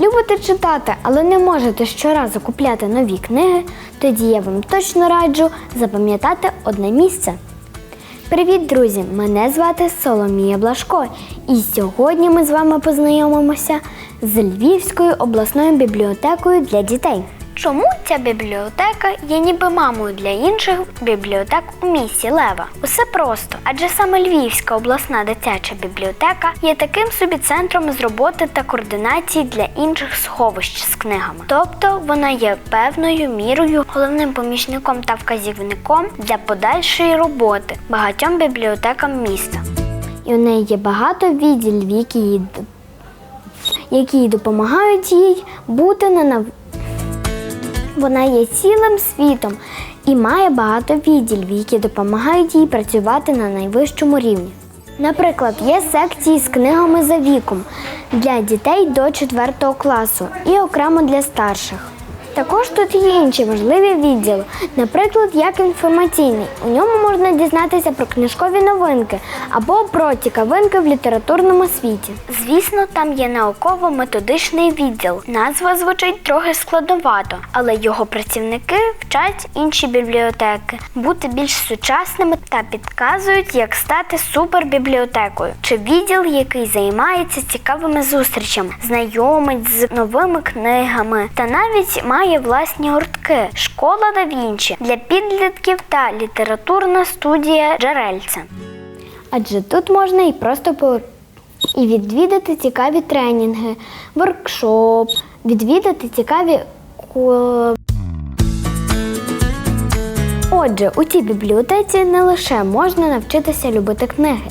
Любите читати, але не можете щоразу купляти нові книги, тоді я вам точно раджу запам'ятати одне місце. Привіт, друзі! Мене звати Соломія Блашко, і сьогодні ми з вами познайомимося з Львівською обласною бібліотекою для дітей. Чому ця бібліотека є ніби мамою для інших бібліотек у місті Лева? Усе просто, адже саме Львівська обласна дитяча бібліотека є таким собі центром з роботи та координації для інших сховищ з книгами. Тобто вона є певною мірою головним помічником та вказівником для подальшої роботи багатьом бібліотекам міста. І у неї є багато відділів, які їй, допомагають їй бути на нав... Вона є цілим світом і має багато відділів, які допомагають їй працювати на найвищому рівні. Наприклад, є секції з книгами за віком для дітей до 4 класу і окремо для старших. Також тут є інші важливі відділи, наприклад, як інформаційний. У ньому можна дізнатися про книжкові новинки або про цікавинки в літературному світі. Звісно, там є науково-методичний відділ. Назва звучить трохи складновато, але його працівники вчать інші бібліотеки бути більш сучасними та підказують, як стати супербібліотекою. Чи відділ, який займається цікавими зустрічами, знайомить з новими книгами та навіть має власні гуртки, школа да Вінчі для підлітків та літературна студія Джерельце. Адже тут можна і просто по і відвідати цікаві тренінги, воркшоп, відвідати цікаві Отже, у цій бібліотеці не лише можна навчитися любити книги,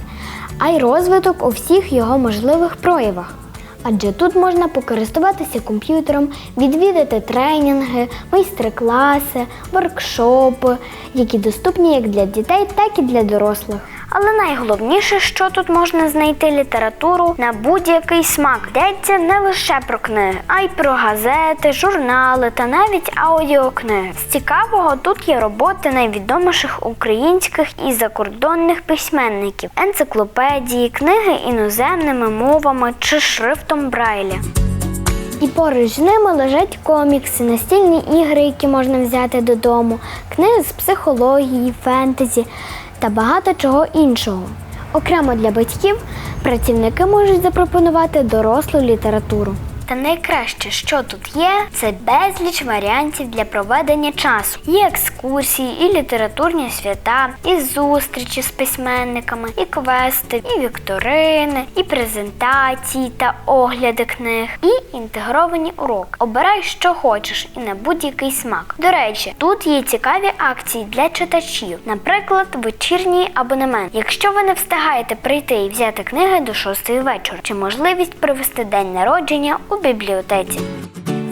а й розвиток у всіх його можливих проявах. Адже тут можна покористуватися комп'ютером, відвідати тренінги, майстер-класи, воркшопи, які доступні як для дітей, так і для дорослих. Але найголовніше, що тут можна знайти літературу на будь-який смак. Йдеться не лише про книги, а й про газети, журнали та навіть аудіокниги. З цікавого тут є роботи найвідоміших українських і закордонних письменників, енциклопедії, книги іноземними мовами чи шрифтом Брайля. І поруч з ними лежать комікси, настільні ігри, які можна взяти додому, книги з психології, фентезі та багато чого іншого. Окремо для батьків працівники можуть запропонувати дорослу літературу. Та найкраще, що тут є, це безліч варіантів для проведення часу. Є екскурсії, і літературні свята, і зустрічі з письменниками, і квести, і вікторини, і презентації та огляди книг, і інтегровані уроки. Обирай, що хочеш, і на будь-який смак. До речі, тут є цікаві акції для читачів, наприклад, вечірній абонемент. Якщо ви не встигаєте прийти і взяти книги до 6 вечора, чи можливість провести день народження у бібліотеці.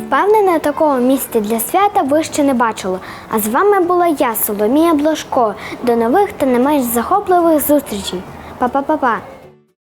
Впевнена, такого місця для свята ви ще не бачили. А з вами була я, Соломія Блажко. До нових та не менш захопливих зустрічей. Па-па-па-па!